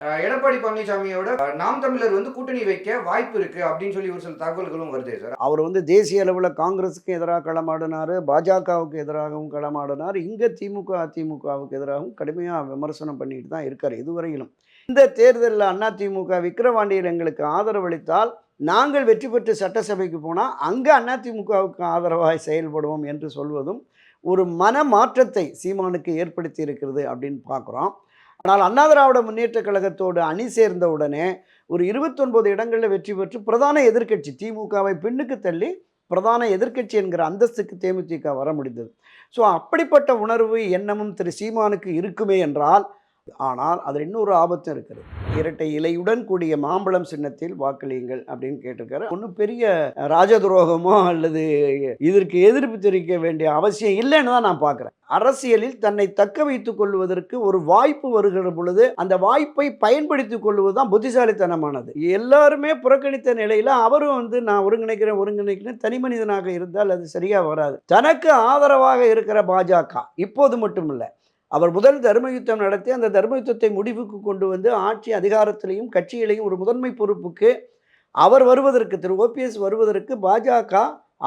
எடப்பாடி பழனிசாமியோட நாம் தமிழர் வந்து கூட்டணி வைக்க வாய்ப்பு இருக்கு அப்படின்னு சொல்லி ஒரு சில தகவல்களும் வருது சார். அவர் வந்து தேசிய அளவில் காங்கிரஸுக்கு எதிராக களமாடினார் பாஜகவுக்கு எதிராகவும் களமாடினார் இங்கே திமுக அதிமுகவுக்கு எதிராகவும் கடுமையாக விமர்சனம் பண்ணிட்டு தான் இருக்கார் இதுவரையிலும். இந்த தேர்தலில் அதிமுக விக்கிரவாண்டியர் எங்களுக்கு ஆதரவளித்தால் நாங்கள் வெற்றி பெற்று சட்டசபைக்கு போனால் அங்கே அதிமுகவுக்கு ஆதரவாக செயல்படுவோம் என்று சொல்வதும் ஒரு மன மாற்றத்தை சீமானுக்கு ஏற்படுத்தி இருக்கிறது அப்படின்னு பார்க்குறோம். ஆனால் அண்ணா திராவிட முன்னேற்றக் கழகத்தோடு அணி சேர்ந்த உடனே ஒரு இருபத்தொன்பது இடங்களில் வெற்றி பெற்று பிரதான எதிர்க்கட்சி திமுகவை பின்னுக்கு தள்ளி பிரதான எதிர்க்கட்சி என்கிற அந்தஸ்துக்கு தேமுதிக வர முடிந்தது. ஸோ அப்படிப்பட்ட உணர்வு எண்ணமும் திரு சீமானுக்கு இருக்குமே என்றால் ஆனால் அதில் இன்னொரு ஆபத்தும் இருக்குது. இரட்டை இலையுடன் கூடிய மாம்பழம் சின்னத்தில் வாக்களியுங்கள் அப்படின்னு கேட்டிருக்காரு. ஒன்றும் பெரிய ராஜதுரோகமோ அல்லது இதற்கு எதிர்ப்பு தெரிவிக்க வேண்டிய அவசியம் இல்லைன்னு தான் நான் பார்க்குறேன். அரசியலில் தன்னை தக்க வைத்துக் கொள்வதற்கு ஒரு வாய்ப்பு வருகிற பொழுது அந்த வாய்ப்பை பயன்படுத்திக் கொள்வது தான் புத்திசாலித்தனமானது. எல்லாருமே புறக்கணித்த நிலையில் அவரும் வந்து நான் ஒருங்கிணைக்கிறேன் ஒருங்கிணைக்கிறேன் தனி மனிதனாக இருந்தால் அது சரியாக வராது. தனக்கு ஆதரவாக இருக்கிற பாஜக இப்போது மட்டும் இல்லை அவர் முதல் தர்ம யுத்தம் நடத்தி அந்த தர்ம யுத்தத்தை முடிவுக்கு கொண்டு வந்து ஆட்சி அதிகாரத்திலையும் கட்சியிலையும் ஒரு முதன்மை பொறுப்புக்கு அவர் வருவதற்கு திரு. ஓபிஎஸ் வருவதற்கு பாஜக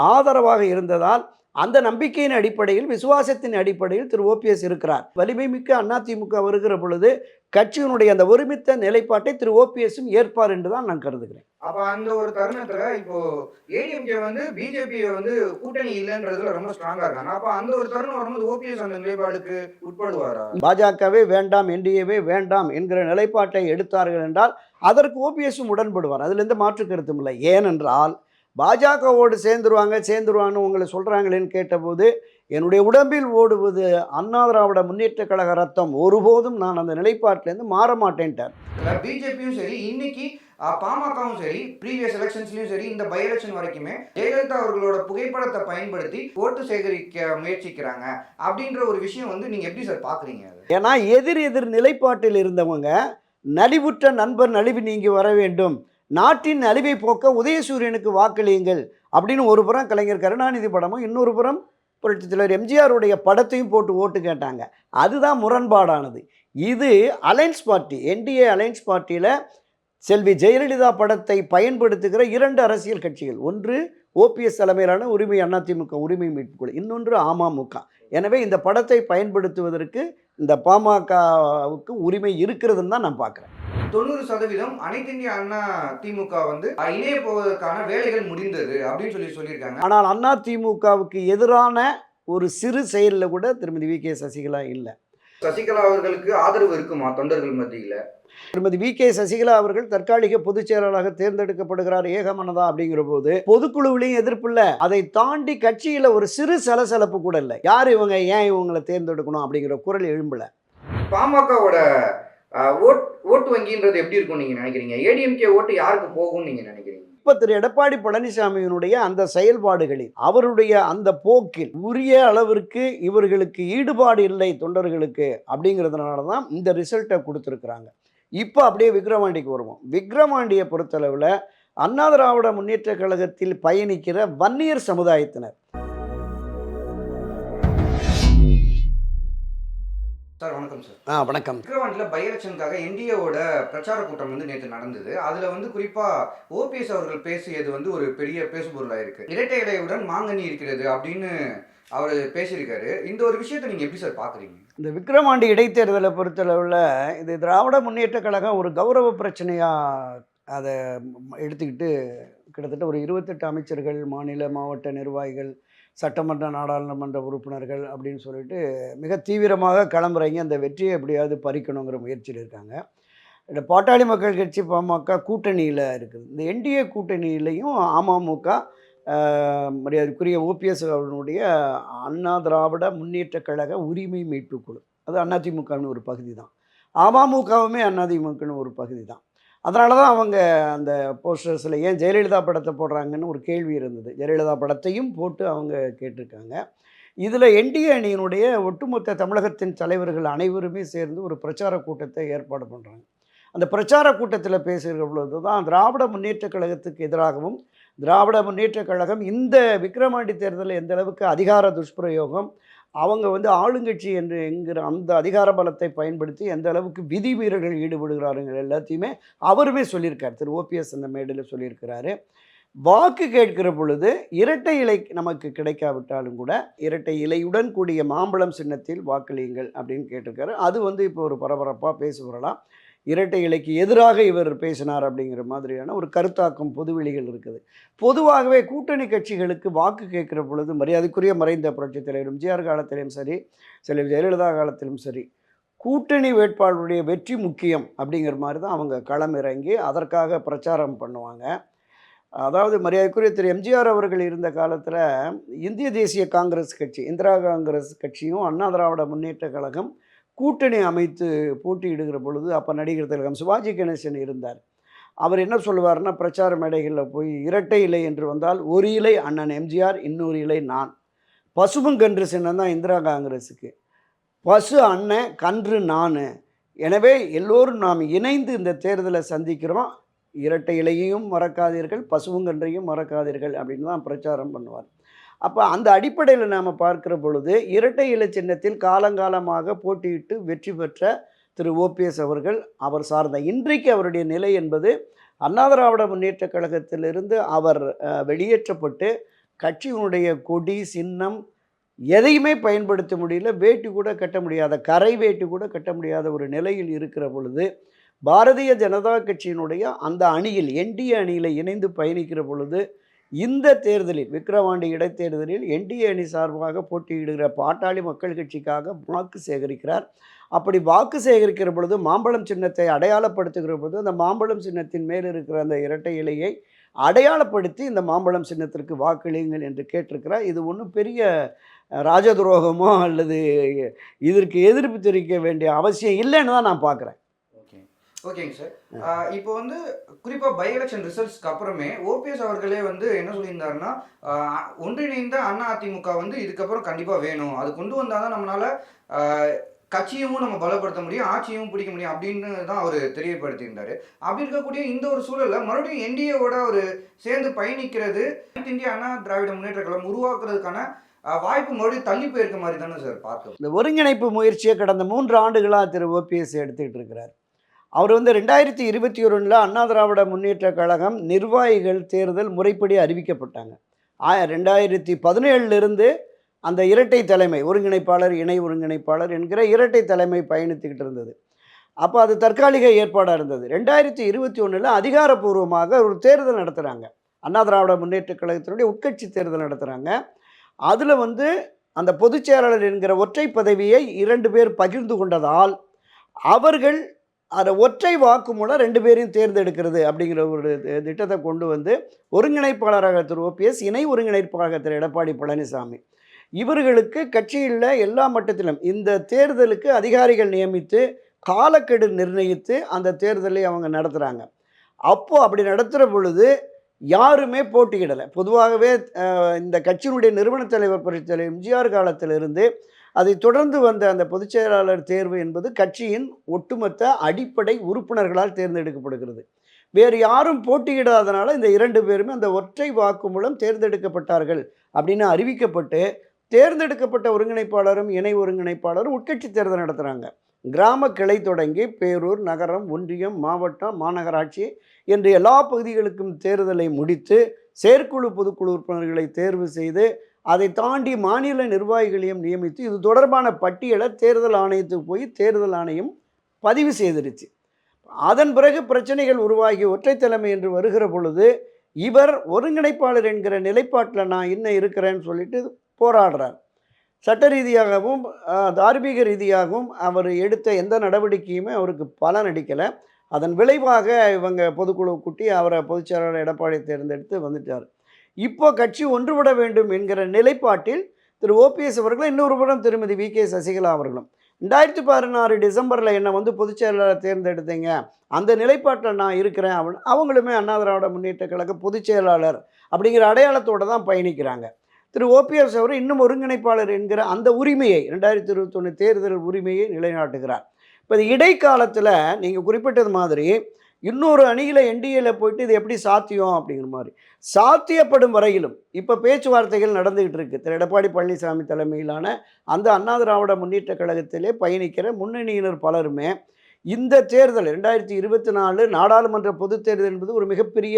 ஆதரவாக இருந்ததால் அந்த நம்பிக்கையின் அடிப்படையில் விசுவாசத்தின் அடிப்படையில் திரு. ஓபிஎஸ் இருக்கிறார். வலிமை மிக்க அதிமுக வருகிற பொழுது கட்சியினுடைய அந்த ஒருமித்த நிலைப்பாட்டை திரு ஓபிஎஸும் ஏற்பார் என்று தான் நான் கருதுகிறேன். அப்ப அந்த ஒரு தருணத்துல இப்போ ஏடிஎம்கே வந்து பிஜேபி வந்து கூட்டணி இல்லைன்றதுல ரொம்ப ஸ்ட்ராங்கா இருக்காங்க. அப்ப அந்த ஒரு தருணம் வரும்போது ஓபிஎஸ் அந்த நிலைப்பாடுக்கு உட்படுவாரா? பாஜகவே வேண்டாம் என்டிஏவே வேண்டாம் என்கிற நிலைப்பாட்டை எடுத்தார்கள் என்றால் அதற்கு ஓபிஎஸும் உடன்படுவார். அதில் எந்த மாற்று கருத்தும் இல்லை. ஏனென்றால் பாஜகவோடு சேர்ந்துருவாங்க சேர்ந்துருவான்னு உங்களை சொல்கிறாங்களேன்னு கேட்டபோது என்னுடைய உடம்பில் ஓடுவது அண்ணா திராவிட முன்னேற்ற கழக ரத்தம். ஒருபோதும் நான் அந்த நிலைப்பாட்டிலேருந்து மாற மாட்டேன்ட்டார். பிஜேபியும் சரி இன்னைக்கு பாமகவும் சரி ப்ரீவியஸ் எலெக்ஷன்ஸ்லயும் சரி இந்த பை எலெக்ஷன் வரைக்குமே ஜெயலலிதா அவர்களோட புகைப்படத்தை பயன்படுத்தி ஓட்டு சேகரிக்க முயற்சிக்கிறாங்க அப்படின்ற ஒரு விஷயம் வந்து நீங்க எப்படி சார் பாக்குறீங்க அது? ஏன்னா எதிர் எதிர் நிலைப்பாட்டில் இருந்தவங்க நலிவுற்ற நண்பர் நலிவு நீங்கி வர வேண்டும். நாட்டின் அழிவை போக்க உதயசூரியனுக்கு வாக்களியுங்கள் அப்படின்னு ஒரு புறம் கலைஞர் கருணாநிதி படமும் இன்னொரு புறம் புரட்சித் தலைவர் எம்ஜிஆருடைய படத்தையும் போட்டு ஓட்டு கேட்டாங்க. அதுதான் முரண்பாடானது. இது அலைன்ஸ் பார்ட்டி என்டிஏ அலைன்ஸ் பார்ட்டியில் செல்வி ஜெயலலிதா படத்தை பயன்படுத்துகிற இரண்டு அரசியல் கட்சிகள். ஒன்று ஓபிஎஸ் தலைமையிலான உரிமை அதிமுக உரிமை மீட்புக் குழு. இன்னொன்று அமமுக. எனவே இந்த படத்தை பயன்படுத்துவதற்கு இந்த பாமகவுக்கு உரிமை இருக்கிறதுன்னு தான் நான் பார்க்குறேன். தொண்ணூறு சதவீதம் அனைத்து இந்திய அண்ணா திமுக வந்து இணைய போவதற்கான வேலைகள் முடிந்தது அப்படின்னு சொல்லி சொல்லியிருக்காங்க. ஆனால் அண்ணா திமுகவுக்கு எதிரான ஒரு சிறு செயலில் கூட திருமதி வி கே சசிகலா இல்லை. சசிகலா அவர்களுக்கு ஆதரவு இருக்குமா தொண்டர்கள் மத்தியில? திருமதி வி கே சசிகலா அவர்கள் தற்காலிக பொதுச் செயலாளராக தேர்ந்தெடுக்கப்படுகிறார் ஏகமனதா அப்படிங்கிற போது பொதுக்குழுவிலையும் எதிர்ப்பு இல்லை. அதை தாண்டி கட்சியில் ஒரு சிறு சலசலப்பு கூட இல்லை. யார் இவங்க ஏன் இவங்களை தேர்ந்தெடுக்கணும் அப்படிங்கிற குரல் எழும்பல. பாமகவோட ஓட் ஓட்டு வங்கின்றது எப்படி இருக்கும் நீங்க நினைக்கிறீங்க? ஏடிஎம்கே ஓட்டு யாருக்கு போகும்னு நீங்க நினைக்கிறீங்க? இப்போ திரு எடப்பாடி பழனிசாமியினுடைய அந்த செயல்பாடுகளில் அவருடைய அந்த போக்கில் உரிய அளவிற்கு இவர்களுக்கு ஈடுபாடு இல்லை தொண்டர்களுக்கு அப்படிங்கிறதுனால தான் இந்த ரிசல்ட்டை கொடுத்துருக்குறாங்க. இப்போ அப்படியே விக்ரவாண்டிக்கு வருவோம். விக்ரவாண்டியை பொறுத்தளவில் அண்ணா திராவிட முன்னேற்ற கழகத்தில் பயணிக்கிற வன்னியர் சமுதாயத்தினர். சார் வணக்கம் சார். ஆ வணக்கம். விக்ரவாண்டியில் பை எலெக்ஷனுக்காக என்டிஏவோட பிரச்சார கூட்டம் வந்து நேற்று நடந்தது. அதுல வந்து குறிப்பா ஓபிஎஸ் அவர்கள் பேசியது வந்து ஒரு பெரிய பேசுபொருளா இருக்கு இரட்டை இடையுடன் மாங்கனி இருக்கிறது அப்படின்னு அவர் பேசியிருக்காரு. இந்த ஒரு விஷயத்தை நீங்க எப்படி சார் பாக்குறீங்க? இந்த விக்ரவாண்டி இடைத்தேர்தலை பொறுத்தளவில் இது திராவிட முன்னேற்ற கழகம் ஒரு கௌரவ பிரச்சனையாக அதை எடுத்துக்கிட்டு கிட்டத்தட்ட ஒரு இருபத்தெட்டு அமைச்சர்கள் மாநில மாவட்ட நிர்வாகிகள் சட்டமன்ற நாடாளுமன்ற உறுப்பினர்கள் அப்படின்னு சொல்லிட்டு மிக தீவிரமாக கிளம்புறீங்க. அந்த வெற்றியை எப்படியாவது பறிக்கணுங்கிற முயற்சியில் இருக்காங்க. இந்த பாட்டாளி மக்கள் கட்சி பாமக கூட்டணியில் இருக்குது. இந்த என்டிஏ கூட்டணியிலையும் அமமுக மரியாதைக்குரிய ஓபிஎஸ் அவர்களுடைய அண்ணா திராவிட முன்னேற்ற கழக உரிமை மீட்பு குழு அது அதிமுகவின் ஒரு பகுதி தான் அமமுகவுமே அதிமுகன்னு ஒரு பகுதி தான் அதனால தான் அவங்க அந்த போஸ்டர்ஸில் ஏன் ஜெயலலிதா படத்தை போடுறாங்கன்னு ஒரு கேள்வி இருந்தது. ஜெயலலிதா படத்தையும் போட்டு அவங்க கேட்டிருக்காங்க. இதில் என்டிஏ அணியினுடைய ஒட்டுமொத்த தமிழகத்தின் தலைவர்கள் அனைவருமே சேர்ந்து ஒரு பிரச்சார கூட்டத்தை ஏற்பாடு பண்ணுறாங்க அந்த பிரச்சார கூட்டத்தில் பேசுகிற பொழுது தான் திராவிட முன்னேற்ற கழகத்துக்கு எதிராகவும் திராவிட முன்னேற்ற கழகம் இந்த விக்ரமாண்டி தேர்தலில் எந்த அளவுக்கு அதிகார துஷ்பிரயோகம் அவங்க வந்து ஆளுங்கட்சி என்று என்கிற அந்த அதிகார பலத்தை பயன்படுத்தி எந்த அளவுக்கு விதிமீறல்கள் ஈடுபடுகிறாருங்கிற எல்லாத்தையுமே அவருமே சொல்லியிருக்கார். திரு. ஓபிஎஸ் அந்த மேடையில் சொல்லியிருக்கிறாரு. வாக்கு கேட்கிற பொழுது இரட்டை இலை நமக்கு கிடைக்காவிட்டாலும் கூட இரட்டை இலையுடன் கூடிய மாம்பழம் சின்னத்தில் வாக்களியுங்கள் அப்படின்னு கேட்டிருக்காரு. அது வந்து இப்போ ஒரு பரபரப்பாக பேசுகிறலாம் வரலாம். இரட்டை இலைக்கு எதிராக இவர் பேசினார் அப்படிங்கிற மாதிரியான ஒரு கருத்தாக்கம் பொதுவெளிகள் இருக்குது. பொதுவாகவே கூட்டணி கட்சிகளுக்கு வாக்கு கேட்குற பொழுது மரியாதைக்குரிய மறைந்த புரட்சித் தலைவர் எம்ஜிஆர் காலத்திலும் சரி செல்வி ஜெயலலிதா காலத்திலும் சரி கூட்டணி வேட்பாளருடைய வெற்றி முக்கியம் அப்படிங்கிற மாதிரி தான் அவங்க களம் இறங்கி அதற்காக பிரச்சாரம் பண்ணுவாங்க. அதாவது மரியாதைக்குரிய திரு எம்ஜிஆர் அவர்கள் இருந்த காலத்தில் இந்திய தேசிய காங்கிரஸ் கட்சி இந்திரா காங்கிரஸ் கட்சியும் அண்ணா திராவிட முன்னேற்ற கழகம் கூட்டணி அமைத்து போட்டியிடுகிற பொழுது அப்போ நடிகர் திலகம் சிவாஜி கணேசன் இருந்தார். அவர் என்ன சொல்லுவார்னா பிரச்சார மேடைகளில் போய் இரட்டை இலை என்று வந்தால் ஒரு இலை அண்ணன் எம்ஜிஆர் இன்னொரு இலை நான். பசுவும் கன்று சின்னம் தான் இந்திரா காங்கிரஸுக்கு. பசு அண்ணன் கன்று நான். எனவே எல்லோரும் நாம் இணைந்து இந்த தேர்தலை சந்திக்கிறோம். இரட்டை இலையையும் மறக்காதீர்கள் பசுவும் கன்றையும் மறக்காதீர்கள் அப்படின்னு தான் பிரச்சாரம் பண்ணுவார். அப்போ அந்த அடிப்படையில் நாம் பார்க்கிற பொழுது இரட்டை இலை சின்னத்தில் காலங்காலமாக போட்டியிட்டு வெற்றி பெற்ற திரு ஓபிஎஸ் அவர்கள் அவர் சார்ந்த இன்றைக்கு அவருடைய நிலை என்பது அண்ணா திராவிட முன்னேற்ற கழகத்திலிருந்து அவர் வெளியேற்றப்பட்டு கட்சியினுடைய கொடி சின்னம் எதையுமே பயன்படுத்த முடியல வேட்டி கூட கட்ட முடியாத கரை வேட்டி கூட கட்ட முடியாத ஒரு நிலையில் இருக்கிற பொழுது பாரதிய ஜனதா கட்சியினுடைய அந்த அணியில் என்டிஏ அணியில் இணைந்து பயணிக்கிற பொழுது இந்த தேர்தலில் விக்கிரவாண்டி இடைத்தேர்தலில் என்டிஏ அணி சார்பாக போட்டியிடுகிற பாட்டாளி மக்கள் கட்சிக்காக வாக்கு சேகரிக்கிறார். அப்படி வாக்கு சேகரிக்கிற பொழுது மாம்பழம் சின்னத்தை அடையாளப்படுத்துகிற பொழுது அந்த மாம்பழம் சின்னத்தின் மேல் இருக்கிற அந்த இரட்டை இலையை அடையாளப்படுத்தி இந்த மாம்பழம் சின்னத்திற்கு வாக்களியுங்கள் என்று கேட்டிருக்கிறார். இது ஒன்றும் பெரிய ராஜ ராஜதுரோகமோ அல்லது இதற்கு எதிர்ப்பு தெரிவிக்க வேண்டிய அவசியம் இல்லைன்னு தான் நான் பார்க்குறேன். ஓகேங்க சார். இப்போ வந்து குறிப்பாக பை எலெக்ஷன் ரிசல்ட்ஸ்க்கு அப்புறமே ஓபிஎஸ் அவர்களே வந்து என்ன சொல்லியிருந்தாருன்னா ஒன்றிணைந்த அண்ணா அதிமுக வந்து இதுக்கப்புறம் கண்டிப்பாக வேணும். அது கொண்டு வந்தால் தான் நம்மளால கட்சியும் நம்ம பலப்படுத்த முடியும் ஆட்சியும் பிடிக்க முடியும் அப்படின்னு தான் அவர் தெரியப்படுத்தியிருந்தாரு. அப்படி இருக்கக்கூடிய இந்த ஒரு சூழல்ல மறுபடியும் என்டிஏவோட அவர் சேர்ந்து பயணிக்கிறது இந்திய அண்ணா திராவிட முன்னேற்ற கழகம் உருவாக்குறதுக்கான வாய்ப்பு மறுபடியும் தள்ளி போயிருக்க மாதிரி தானே சார் பார்க்க இந்த ஒருங்கிணைப்பு முயற்சியை கடந்த மூன்று ஆண்டுகளாக திரு ஓபிஎஸ் எடுத்துக்கிட்டு இருக்கிறார். அவர் வந்து ரெண்டாயிரத்தி இருபத்தி ஒன்றில் அண்ணா திராவிட முன்னேற்ற கழகம் நிர்வாகிகள் தேர்தல் முறைப்படி அறிவிக்கப்பட்டாங்க. ஆ ரெண்டாயிரத்தி பதினேழுலேருந்து அந்த இரட்டை தலைமை ஒருங்கிணைப்பாளர் இணை ஒருங்கிணைப்பாளர் என்கிற இரட்டை தலைமை பயணித்துக்கிட்டு இருந்தது. அப்போ அது தற்காலிக ஏற்பாடாக இருந்தது. ரெண்டாயிரத்தி இருபத்தி ஒன்றில் அதிகாரப்பூர்வமாக ஒரு தேர்தல் நடத்துகிறாங்க அண்ணா திராவிட முன்னேற்ற கழகத்தினுடைய உட்கட்சி தேர்தல் நடத்துகிறாங்க அதில் வந்து அந்த பொதுச்செயலாளர் என்கிற ஒற்றை பதவியை இரண்டு பேர் பகிர்ந்து கொண்டதால் அவர்கள் அதை ஒற்றை வாக்கு மூலம் ரெண்டு பேரையும் தேர்ந்தெடுக்கிறது அப்படிங்கிற ஒரு திட்டத்தை கொண்டு வந்து ஒருங்கிணைப்பாளராக திரு. ஓபிஎஸ் இணை ஒருங்கிணைப்பாளராக திரு. எடப்பாடி பழனிசாமி. இவர்களுக்கு கட்சியில் எல்லா மட்டத்திலும் இந்த தேர்தலுக்கு அதிகாரிகள் நியமித்து காலக்கெடு நிர்ணயித்து அந்த தேர்தலை அவங்க நடத்துகிறாங்க அப்போது அப்படி நடத்துகிற பொழுது யாருமே போட்டியிடலை. பொதுவாகவே இந்த கட்சியினுடைய நிறுவன தலைவர் புரட்சித் எம்ஜிஆர் காலத்திலிருந்து அதை தொடர்ந்து வந்த அந்த பொதுச் செயலாளர் தேர்வு என்பது கட்சியின் ஒட்டுமொத்த அடிப்படை உறுப்பினர்களால் தேர்ந்தெடுக்கப்படுகிறது. வேறு யாரும் போட்டியிடாதனால இந்த இரண்டு பேருமே அந்த ஒற்றை வாக்கு மூலம் தேர்ந்தெடுக்கப்பட்டார்கள் அப்படின்னு அறிவிக்கப்பட்டு தேர்ந்தெடுக்கப்பட்ட ஒருங்கிணைப்பாளரும் இணை ஒருங்கிணைப்பாளரும் உட்கட்சி தேர்தல் நடத்துகிறாங்க கிராம கிளை தொடங்கி பேரூர் நகரம் ஒன்றியம் மாவட்டம் மாநகராட்சி என்று எல்லா பகுதிகளுக்கும் தேர்தலை முடித்து செயற்குழு பொதுக்குழு உறுப்பினர்களை தேர்வு செய்து அதை தாண்டி மாநில நிர்வாகிகளையும் நியமித்து இது தொடர்பான பட்டியலை தேர்தல் ஆணையத்துக்கு போய் தேர்தல் ஆணையம் பதிவு செய்திருச்சு. அதன் பிறகு பிரச்சனைகள் உருவாகி ஒற்றை தலைமை என்று வருகிற பொழுது இவர் ஒருங்கிணைப்பாளர் என்கிற நிலைப்பாட்டில் நான் இன்னும் இருக்கிறேன்னு சொல்லிட்டு போராடுறார். சட்ட ரீதியாகவும் தார்மீக ரீதியாகவும் அவர் எடுத்த எந்த நடவடிக்கையுமே அவருக்கு பலன் அடிக்கலை அதன் விளைவாக இவங்க பொதுக்குழு கூட்டி அவரை பொதுச்செயலாளர் எடப்பாடி தேர்ந்தெடுத்து வந்துட்டார். இப்போ கட்சி ஒன்றுபட வேண்டும் என்கிற நிலைப்பாட்டில் திரு ஓபிஎஸ் அவர்களும் இன்னொரு படம் திருமதி வி கே சசிகலா அவர்களும். ரெண்டாயிரத்தி பதினாறு டிசம்பரில் என்னை வந்து பொதுச் செயலாளர் தேர்ந்தெடுத்தீங்க. அந்த நிலைப்பாட்டில் நான் இருக்கிறேன். அவன் அவங்களுமே அண்ணா திராவிட முன்னேற்ற கழக பொதுச் செயலாளர் அப்படிங்கிற அடையாளத்தோடு தான் பயணிக்கிறாங்க. திரு ஓபிஎஸ் அவர் இன்னும் ஒருங்கிணைப்பாளர் என்கிற அந்த உரிமையை ரெண்டாயிரத்தி இருபத்தொன்று தேர்தல் உரிமையை நிலைநாட்டுகிறார். இப்போ இது இடைக்காலத்தில் நீங்கள் குறிப்பிட்டது மாதிரி இன்னொரு அணியில் என்டிஏல போயிட்டு இது எப்படி சாத்தியம் அப்படிங்கிற மாதிரி. சாத்தியப்படும் வரையிலும் இப்போ பேச்சுவார்த்தைகள் நடந்துகிட்டு இருக்கு. திரு எடப்பாடி பழனிசாமி தலைமையிலான அந்த அண்ணா திராவிட முன்னேற்ற கழகத்திலே பயணிக்கிற முன்னணியினர் பலருமே இந்த தேர்தல் ரெண்டாயிரத்தி இருபத்தி நாலு நாடாளுமன்ற பொதுத் தேர்தல் என்பது ஒரு மிகப்பெரிய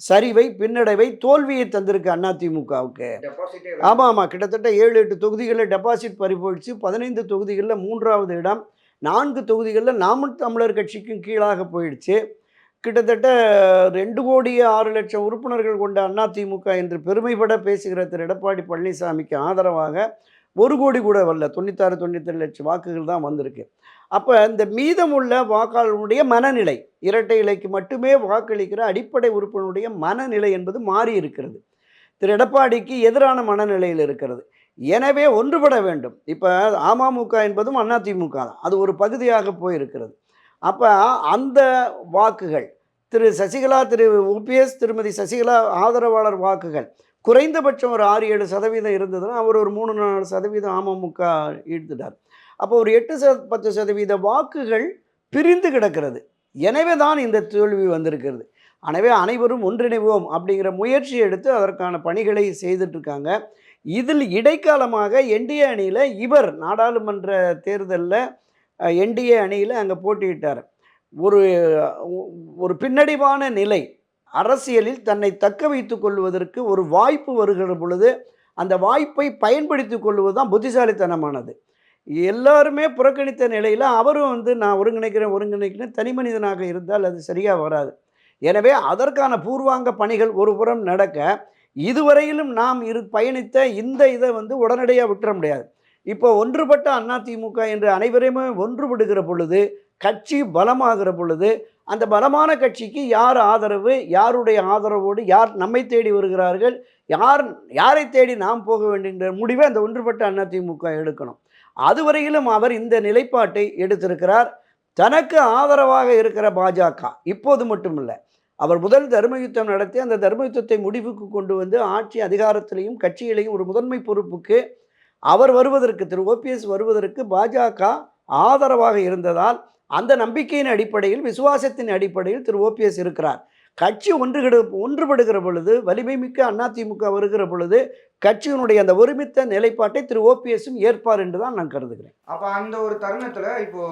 சரிவை பின்னடைவை தோல்வியை தந்திருக்கு அதிமுகவுக்கு ஆமாம் ஆமாம் கிட்டத்தட்ட ஏழு எட்டு தொகுதிகளில் டெபாசிட் பறி போயிடுச்சு பதினைந்து தொகுதிகளில் மூன்றாவது இடம் நான்கு தொகுதிகளில் நாமும் தமிழர் கட்சிக்கும் கீழாக போயிடுச்சு. கிட்டத்தட்ட ரெண்டு கோடி ஆறு லட்சம் உறுப்பினர்கள் கொண்ட அதிமுக என்று பெருமைப்பட பேசுகிற திரு எடப்பாடி பழனிசாமிக்கு ஆதரவாக ஒரு கோடி கூட வரல. தொண்ணூத்தாறு தொண்ணூத்தேழு லட்சம் வாக்குகள் தான் வந்திருக்கு. அப்போ இந்த மீதமுள்ள வாக்காளர்களுடைய மனநிலை இரட்டை இலைக்கு மட்டுமே வாக்களிக்கிற அடிப்படை உறுப்பினருடைய மனநிலை என்பது மாறி இருக்கிறது. திரு எடப்பாடிக்கு எதிரான மனநிலையில் இருக்கிறது. எனவே ஒன்றுபட வேண்டும். இப்போ அமமுக என்பதும் அதிமுக தான். அது ஒரு பகுதியாக போயிருக்கிறது. அப்போ அந்த வாக்குகள் திரு சசிகலா திரு ஓபிஎஸ் திருமதி சசிகலா ஆதரவாளர் வாக்குகள் குறைந்தபட்சம் ஒரு ஆறு ஏழு சதவீதம் இருந்ததுன்னா அவர் ஒரு மூணு நாலு சதவீதம் அமமுக ஈர்த்துட்டார். அப்போ ஒரு எட்டு ச பத்து சதவீத வாக்குகள் பிரிந்து கிடக்கிறது. எனவே தான் இந்த தோல்வி வந்திருக்கிறது. எனவே அனைவரும் ஒன்றிணைவோம் அப்படிங்கிற முயற்சி எடுத்து அதற்கான பணிகளை செய்துட்ருக்காங்க இதில் இடைக்காலமாக என்டிஏ அணியில் இவர் நாடாளுமன்ற தேர்தலில் என்டிஏ அணியில் அங்கே போட்டியிட்டார். ஒரு ஒரு பின்னடைவான நிலை. அரசியலில் தன்னை தக்க வைத்து கொள்வதற்கு ஒரு வாய்ப்பு வருகிற பொழுது அந்த வாய்ப்பை பயன்படுத்தி கொள்வது தான் புத்திசாலித்தனமானது. எல்லாருமே புறக்கணித்த நிலையில் அவரும் வந்து நான் ஒருங்கிணைக்கிறேன் ஒருங்கிணைக்கிறேன் தனி மனிதனாக இருந்தால் அது சரியாக வராது. எனவே அதற்கான பூர்வாங்க பணிகள் ஒரு புறம் நடக்க இதுவரையிலும் நாம் இரு பயணித்த இந்த இதை வந்து உடனடியாக விட்டுற முடியாது. இப்போ ஒன்றுபட்ட அதிமுக என்று அனைவரையுமே ஒன்றுபடுகிற பொழுது கட்சி பலமாகிற பொழுது அந்த பலமான கட்சிக்கு யார் ஆதரவு யாருடைய ஆதரவோடு யார் நம்மை தேடி வருகிறார்கள் யார் யாரை தேடி நாம் போக வேண்டுகிற முடிவை அந்த ஒன்றுபட்ட அதிமுக எடுக்கணும். அதுவரையிலும் அவர் இந்த நிலைப்பாட்டை எடுத்திருக்கிறார். தனக்கு ஆதரவாக இருக்கிற பாஜக இப்போது மட்டுமில்லை அவர் முதல் தர்ம யுத்தம் நடத்தி அந்த தர்ம யுத்தத்தை முடிவுக்கு கொண்டு வந்து ஆட்சி அதிகாரத்திலையும் கட்சியிலையும் ஒரு முதன்மை பொறுப்புக்கு அவர் வருவதற்கு திரு ஓபிஎஸ் வருவதற்கு பாஜக ஆதரவாக இருந்ததால் அந்த நம்பிக்கையின் அடிப்படையில் விசுவாசத்தின் அடிப்படையில் திரு ஓபிஎஸ் இருக்கிறார். கட்சி ஒன்றுகிட ஒன்றுபடுகிற பொழுது வலிமை மிக்க அதிமுக வருகிற பொழுது கட்சியினுடைய அந்த ஒருமித்த நிலைப்பாட்டை திரு. ஓபிஎஸும் ஏற்பார் என்று தான் நான் கருதுகிறேன். அப்ப அந்த ஒரு தருணத்துல இப்போ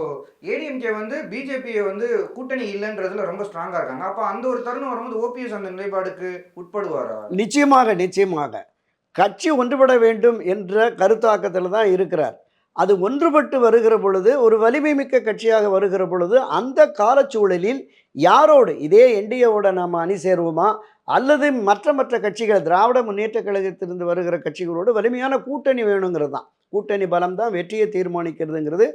ஏடிஎம்கே வந்து பிஜேபியை வந்து கூட்டணி இல்லைன்றதுல ரொம்ப ஸ்ட்ராங்கா இருக்காங்க. அப்ப அந்த ஒரு தருணம் வரும்போது ஓபிஎஸ் அந்த நிலைப்பாடுக்கு உட்படுவாரா? நிச்சயமாக நிச்சயமாக. கட்சி ஒன்றுபட வேண்டும் என்ற கருத்தாக்கத்தில் தான் இருக்கிறார். அது ஒன்றுபட்டு வருகிற பொழுது ஒரு வலிமை மிக்க கட்சியாக வருகிற பொழுது அந்த காலச்சூழலில் யாரோடு இதே என்டிஏவோட நாம் அணி சேருவோமா? அல்லது மற்ற மற்ற கட்சிகள் திராவிட முன்னேற்ற கழகத்திலிருந்து வருகிற கட்சிகளோடு வலிமையான கூட்டணி வேணுங்கிறது தான். கூட்டணி பலம் தான் வெற்றியை தீர்மானிக்கிறதுங்கிறது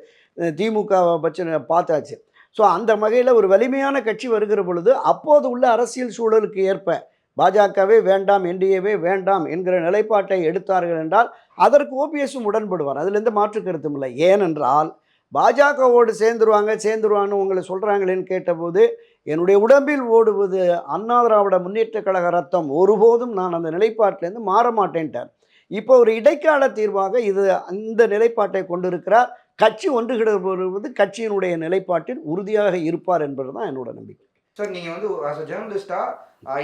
திமுகவை திமுக பார்த்தாச்சு. ஸோ அந்த வகையில் ஒரு வலிமையான கட்சி வருகிற பொழுது அப்போது உள்ள அரசியல் சூழலுக்கு ஏற்ப பாஜகவே வேண்டாம் என்டிஏவே வேண்டாம் என்கிற நிலைப்பாட்டை எடுத்தார்கள் என்றால் அதற்கு ஓபிஎஸும் உடன்படுவார். அதில் எந்த மாற்று கருத்தும் இல்லை. ஏனென்றால் பாஜகவோடு சேர்ந்துருவாங்க சேர்ந்துருவான்னு உங்களை சொல்கிறாங்களேன்னு கேட்டபோது என்னுடைய உடம்பில் ஓடுவது அண்ணா திராவிட முன்னேற்ற கழக ரத்தம். ஒருபோதும் நான் அந்த நிலைப்பாட்டிலேருந்து மாற மாட்டேன்ட்டேன் இப்போ ஒரு இடைக்கால தீர்வாக இது அந்த நிலைப்பாட்டை கொண்டிருக்கிறார். கட்சி ஒன்றுகிட வருவது கட்சியினுடைய நிலைப்பாட்டில் உறுதியாக இருப்பார் என்பது தான் என்னோட நம்பிக்கை. சார் நீங்கள் வந்து ஆஸ் அ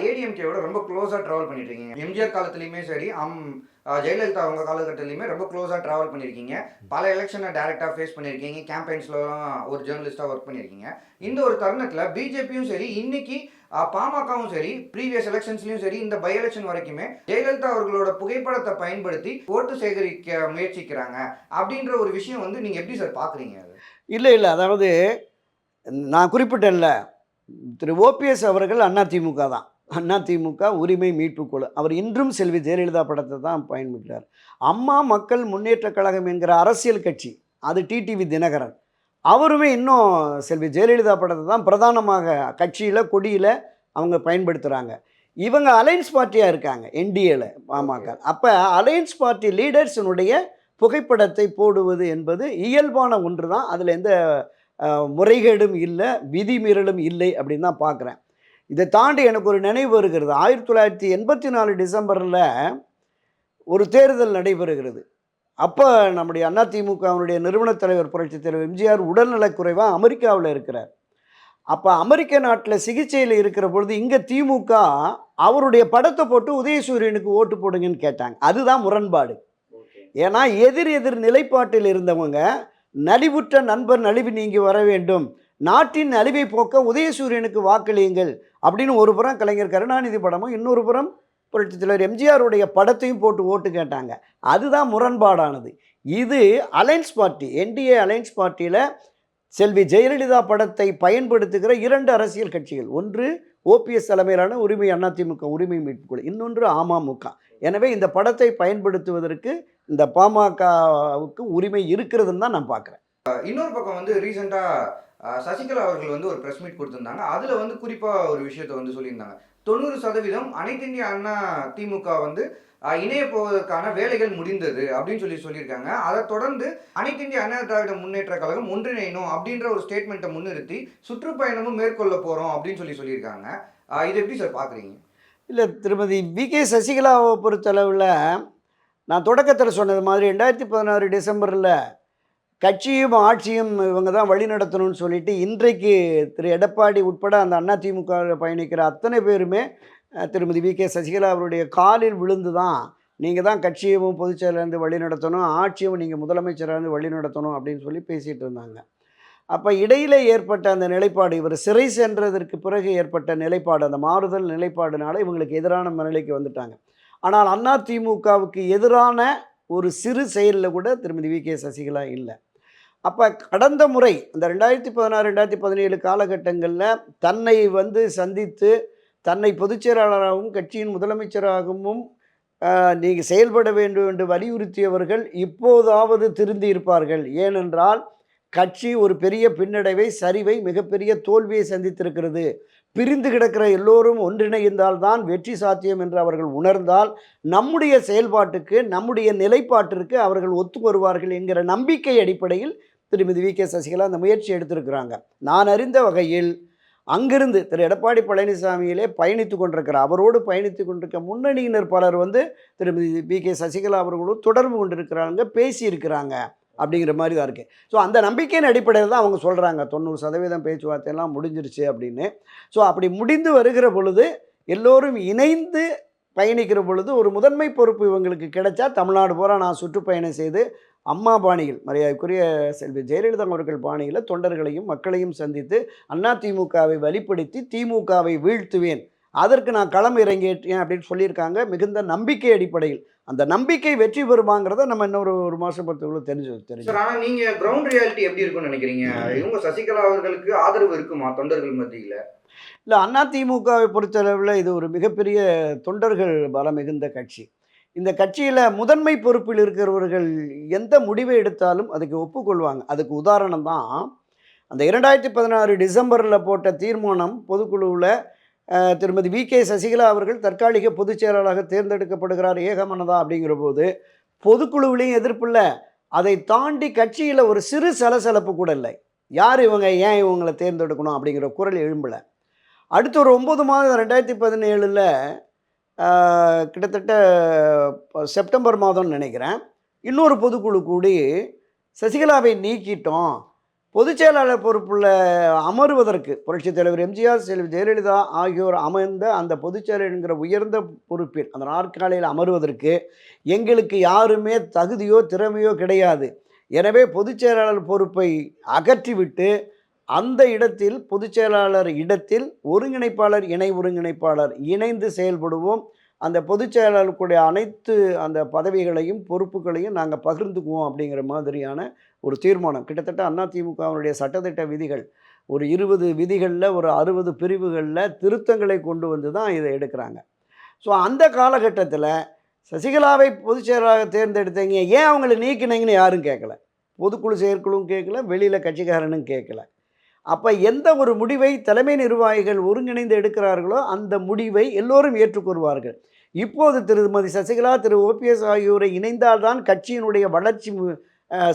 ஏடிஎம்கேவோட ரொம்ப க்ளோஸாக ட்ராவல் பண்ணியிருக்கீங்க எம்ஜிஆர் காலத்துலேயுமே சரி அம் ஜெயலலிதா அவங்க காலகட்டத்துலேயுமே ரொம்ப க்ளோஸாக ட்ராவல் பண்ணியிருக்கீங்க பல எலெக்ஷனை டேரெக்டாக ஃபேஸ் பண்ணியிருக்கீங்க கேம்பெயின்ஸ்லாம் ஒரு ஜேர்னலிஸ்ட்டாக ஒர்க் பண்ணியிருக்கீங்க இந்த ஒரு தருணத்தில் பிஜேபியும் சரி இன்னைக்கு பாமகவும் சரி ப்ரீவியஸ் எலெக்ஷன்ஸ்லையும் சரி இந்த பை எலெக்ஷன் வரைக்குமே ஜெயலலிதா அவர்களோட புகைப்படத்தை பயன்படுத்தி ஓட்டு சேகரிக்க முயற்சிக்கிறாங்க. அப்படின்ற ஒரு விஷயம் வந்து நீங்கள் எப்படி சார் பார்க்குறீங்க அது? இல்லை இல்லை. அதாவது நான் குறிப்பிட்டேன்ல திரு ஓபிஎஸ் அவர்கள் அதிமுக தான். அதிமுக உரிமை மீட்புக் குழு. அவர் இன்றும் செல்வி ஜெயலலிதா படத்தை தான் பயன்படுத்துகிறார் அம்மா மக்கள் முன்னேற்ற கழகம் என்கிற அரசியல் கட்சி அது டிடிவி தினகரன். அவருமே இன்னும் செல்வி ஜெயலலிதா படத்தை தான் பிரதானமாக கட்சியில் கொடியில் அவங்க பயன்படுத்துகிறாங்க இவங்க அலையன்ஸ் பார்ட்டியாக இருக்காங்க என்டிஏல பாமக. அப்போ அலையன்ஸ் பார்ட்டி லீடர்ஸினுடைய புகைப்படத்தை போடுவது என்பது இயல்பான ஒன்று தான் அதில் எந்த முறைகேடும் இல்லை விதிமீறலும் இல்லை அப்படின்னு தான் பார்க்குறேன் இதை தாண்டி எனக்கு ஒரு நினைவு வருகிறது. ஆயிரத்தி தொள்ளாயிரத்தி எண்பத்தி நாலு டிசம்பரில் ஒரு தேர்தல் நடைபெறுகிறது. அப்போ நம்முடைய அதிமுகவினுடைய நிறுவனத் தலைவர் புரட்சித் தலைவர் எம்ஜிஆர் உடல்நலக்குறைவாக அமெரிக்காவில் இருக்கிறார். அப்போ அமெரிக்க நாட்டில் சிகிச்சையில் இருக்கிற பொழுது இங்கே திமுக அவருடைய படத்தை போட்டு உதயசூரியனுக்கு ஓட்டு போடுங்கன்னு கேட்டாங்க. அதுதான் முரண்பாடு. ஏன்னா எதிர் எதிர் நிலைப்பாட்டில் இருந்தவங்க நலிவுற்ற நண்பர் நலிவு நீங்கி வர வேண்டும். நாட்டின் அழிவை போக்க உதயசூரியனுக்கு வாக்களியுங்கள் அப்படின்னு ஒரு புறம் கலைஞர் கருணாநிதி படமும் இன்னொரு புறம் புரட்சித் தலைவர் எம்ஜிஆருடைய படத்தையும் போட்டு ஓட்டு கேட்டாங்க. அதுதான் முரண்பாடானது. இது அலைன்ஸ் பார்ட்டி என்டிஏ அலைன்ஸ் பார்ட்டியில் செல்வி ஜெயலலிதா படத்தை பயன்படுத்துகிற இரண்டு அரசியல் கட்சிகள். ஒன்று ஓபிஎஸ் தலைமையிலான உரிமை அதிமுக உரிமை மீட்புக்குழு இன்னொன்று அமமுக. எனவே இந்த படத்தை பயன்படுத்துவதற்கு இந்த பாமகவுக்கு உரிமை இருக்கிறதுன்னு தான் நான் பார்க்குறேன். இன்னொரு பக்கம் வந்து ரீசெண்டாக சசிகலா அவர்கள் வந்து ஒரு ப்ரெஸ் மீட் கொடுத்துருந்தாங்க. அதில் வந்து குறிப்பாக ஒரு விஷயத்தை வந்து சொல்லியிருந்தாங்க. தொண்ணூறு சதவீதம் அனைத்து இந்திய அண்ணா திமுக வந்து இணைய போவதற்கான வேலைகள் முடிந்தது அப்படின்னு சொல்லி சொல்லியிருக்காங்க. அதை தொடர்ந்து அனைத்து இந்திய அண்ணா திராவிட முன்னேற்ற கழகம் ஒன்றிணையணும் அப்படின்ற ஒரு ஸ்டேட்மெண்ட்டை முன்னிறுத்தி சுற்றுப்பயணமும் மேற்கொள்ள போகிறோம் அப்படின்னு சொல்லி சொல்லியிருக்காங்க. இதை எப்படி சார் பார்க்குறீங்க இல்லை திருமதி வி. கே. சசிகலாவை பொறுத்தளவில் நான் தொடக்கத்தில் சொன்னது மாதிரி ரெண்டாயிரத்தி பதினாறு டிசம்பரில் கட்சியும் ஆட்சியும் இவங்க தான் வழி நடத்தணும்னு சொல்லிட்டு இன்றைக்கு திரு எடப்பாடி உட்பட அந்த அண்ணா திமுக பயணிக்கிற அத்தனை பேருமே திருமதி வி. கே. சசிகலா அவருடைய காலில் விழுந்து தான் நீங்கள் தான் கட்சியும் பொதுச்செயலேருந்து வழி நடத்தணும் ஆட்சியும் நீங்கள் முதலமைச்சராக வழி நடத்தணும் அப்படின்னு சொல்லி பேசிகிட்டு இருந்தாங்க. அப்போ இடையில ஏற்பட்ட அந்த நிலைப்பாடு இவர் சிறை சென்றதற்கு பிறகு ஏற்பட்ட நிலைப்பாடு அந்த மாறுதல் நிலைப்பாடுனால இவங்களுக்கு எதிரான நிலைக்கு வந்துட்டாங்க. ஆனால் அண்ணா திமுகவுக்கு எதிரான ஒரு சிறு செயலில் கூட திருமதி வி. கே. சசிகலா இல்லை. அப்போ கடந்த முறை இந்த ரெண்டாயிரத்தி பதினாறு ரெண்டாயிரத்தி பதினேழு காலகட்டங்களில் தன்னை வந்து சந்தித்து தன்னை பொதுச் செயலாளராகவும் கட்சியின் முதலமைச்சராகவும் நீங்கள் செயல்பட வேண்டும் என்று வலியுறுத்தியவர்கள் இப்போதாவது திருந்தி இருப்பார்கள். ஏனென்றால் கட்சி ஒரு பெரிய பின்னடைவை சரிவை மிகப்பெரிய தோல்வியை சந்தித்திருக்கிறது. பிரிந்து கிடக்கிற எல்லோரும் ஒன்றிணைந்தால் தான் வெற்றி சாத்தியம் என்று அவர்கள் உணர்ந்தால் நம்முடைய செயல்பாட்டுக்கு நம்முடைய நிலைப்பாட்டிற்கு அவர்கள் ஒத்து வருவார்கள் என்கிற நம்பிக்கை அடிப்படையில் திருமதி வி. கே. சசிகலா அந்த முயற்சி எடுத்திருக்கிறாங்க. நான் அறிந்த வகையில் அங்கிருந்து திரு. எடப்பாடி பழனிசாமியிலே பயணித்து கொண்டிருக்கிற அவரோடு பயணித்து கொண்டிருக்க முன்னணியினர் பலர் வந்து திருமதி பி கே. சசிகலா அவர்களோடு தொடர்பு கொண்டிருக்கிறாங்க பேசியிருக்கிறாங்க அப்படிங்கிற மாதிரி தான் இருக்குது ஸோ அந்த நம்பிக்கையின் அடிப்படையில் தான் அவங்க சொல்கிறாங்க தொண்ணூறு சதவீதம் பேச்சுவார்த்தையெல்லாம் முடிஞ்சிருச்சு அப்படின்னு. ஸோ அப்படி முடிந்து வருகிற பொழுது எல்லோரும் இணைந்து பயணிக்கிற பொழுது ஒரு முதன்மை பொறுப்பு இவங்களுக்கு கிடைச்சா தமிழ்நாடு பூரா நான் சுற்றுப்பயணம் செய்து அம்மா பாணியில் மரியாதைக்குரிய செல்வி ஜெயலலிதா அவர்கள் பாணியில் தொண்டர்களையும் மக்களையும் சந்தித்து அண்ணா திமுகவை வலிப்படுத்தி திமுகவை வீழ்த்துவேன். அதற்கு நான் களம் இறங்கேற்றேன் அப்படின்னு சொல்லியிருக்காங்க. மிகுந்த நம்பிக்கை அடிப்படையில். அந்த நம்பிக்கை வெற்றி பெறுமாங்கிறத நம்ம இன்னொரு ஒரு மாதம் பத்துக்குள்ள தெரிஞ்சு தெரிஞ்சு. சார் ஆனால் நீங்கள் கிரவுண்ட் ரியாலிட்டி எப்படி இருக்கும்னு நினைக்கிறீங்க? இவங்க சசிகலா அவர்களுக்கு ஆதரவு இருக்குமா தொண்டர்கள் மத்தியில்? இல்லை அதிமுகவை பொறுத்தளவில் இது ஒரு மிகப்பெரிய தொண்டர்கள் பலம் மிகுந்த கட்சி. இந்த கட்சியில் முதன்மை பொறுப்பில் இருக்கிறவர்கள் எந்த முடிவை எடுத்தாலும் அதுக்கு ஒப்புக்கொள்வாங்க. அதுக்கு உதாரணம் தான் அந்த இரண்டாயிரத்தி பதினாறு டிசம்பரில் போட்ட தீர்மானம் பொதுக்குழுவில் திருமதி வி. கே. சசிகலா அவர்கள் தற்காலிக பொதுச் செயலாளராக தேர்ந்தெடுக்கப்படுகிறார் ஏகமனதா அப்படிங்கிற போது பொதுக்குழுவிலையும் எதிர்ப்பு இல்லை. அதை தாண்டி கட்சியில் ஒரு சிறு சலசலப்பு கூட இல்லை. யார் இவங்க ஏன் இவங்களை தேர்ந்தெடுக்கணும் அப்படிங்கிற குரல் எழும்பலை. அடுத்து ஒரு ஒம்பது மாதம் ரெண்டாயிரத்தி பதினேழில் கிட்டத்தட்ட செப்டம்பர் மாதம்னு நினைக்கிறேன். இன்னொரு பொதுக்குழு கூடி சசிகலாவை நீக்கிட்டோம். பொதுச் செயலாளர் பொறுப்புள்ள அமருவதற்கு புரட்சித் தலைவர் எம்ஜிஆர் செல்வி ஜெயலலிதா ஆகியோர் அமைந்த அந்த பொதுச் என்கிற உயர்ந்த பொறுப்பில் அந்த நாற்காலியில் அமருவதற்கு எங்களுக்கு யாருமே தகுதியோ திறமையோ கிடையாது. எனவே பொதுச் செயலாளர் பொறுப்பை அகற்றிவிட்டு அந்த இடத்தில் பொதுச் செயலாளர் இடத்தில் ஒருங்கிணைப்பாளர் இணை ஒருங்கிணைப்பாளர் இணைந்து செயல்படுவோம். அந்த பொதுச் செயலாளருக்குடைய அனைத்து அந்த பதவிகளையும் பொறுப்புகளையும் நாங்கள் பகிர்ந்துக்குவோம் அப்படிங்கிற மாதிரியான ஒரு தீர்மானம். கிட்டத்தட்ட அதிமுகவினுடைய சட்டத்திட்ட விதிகள் ஒரு இருபது விதிகளில் ஒரு அறுபது பிரிவுகளில் திருத்தங்களை கொண்டு வந்து தான் இதை எடுக்கிறாங்க. ஸோ அந்த காலகட்டத்தில் சசிகலாவை பொதுச் செயலாளராக தேர்ந்தெடுத்தீங்க. ஏன் அவங்கள நீக்கினீங்கன்னு யாரும் கேட்கல பொதுக்குழு செயற்குழுவும் கேட்கல வெளியில் கட்சிக்காரனும் கேட்கல அப்போ எந்த ஒரு முடிவை தலைமை நிர்வாகிகள் ஒருங்கிணைந்து எடுக்கிறார்களோ அந்த முடிவை எல்லோரும் ஏற்றுக்கொள்வார்கள். இப்போது திருமதி சசிகலா திரு ஓபிஎஸ் ஆகியோரை இணைந்தால்தான் கட்சியினுடைய வளர்ச்சி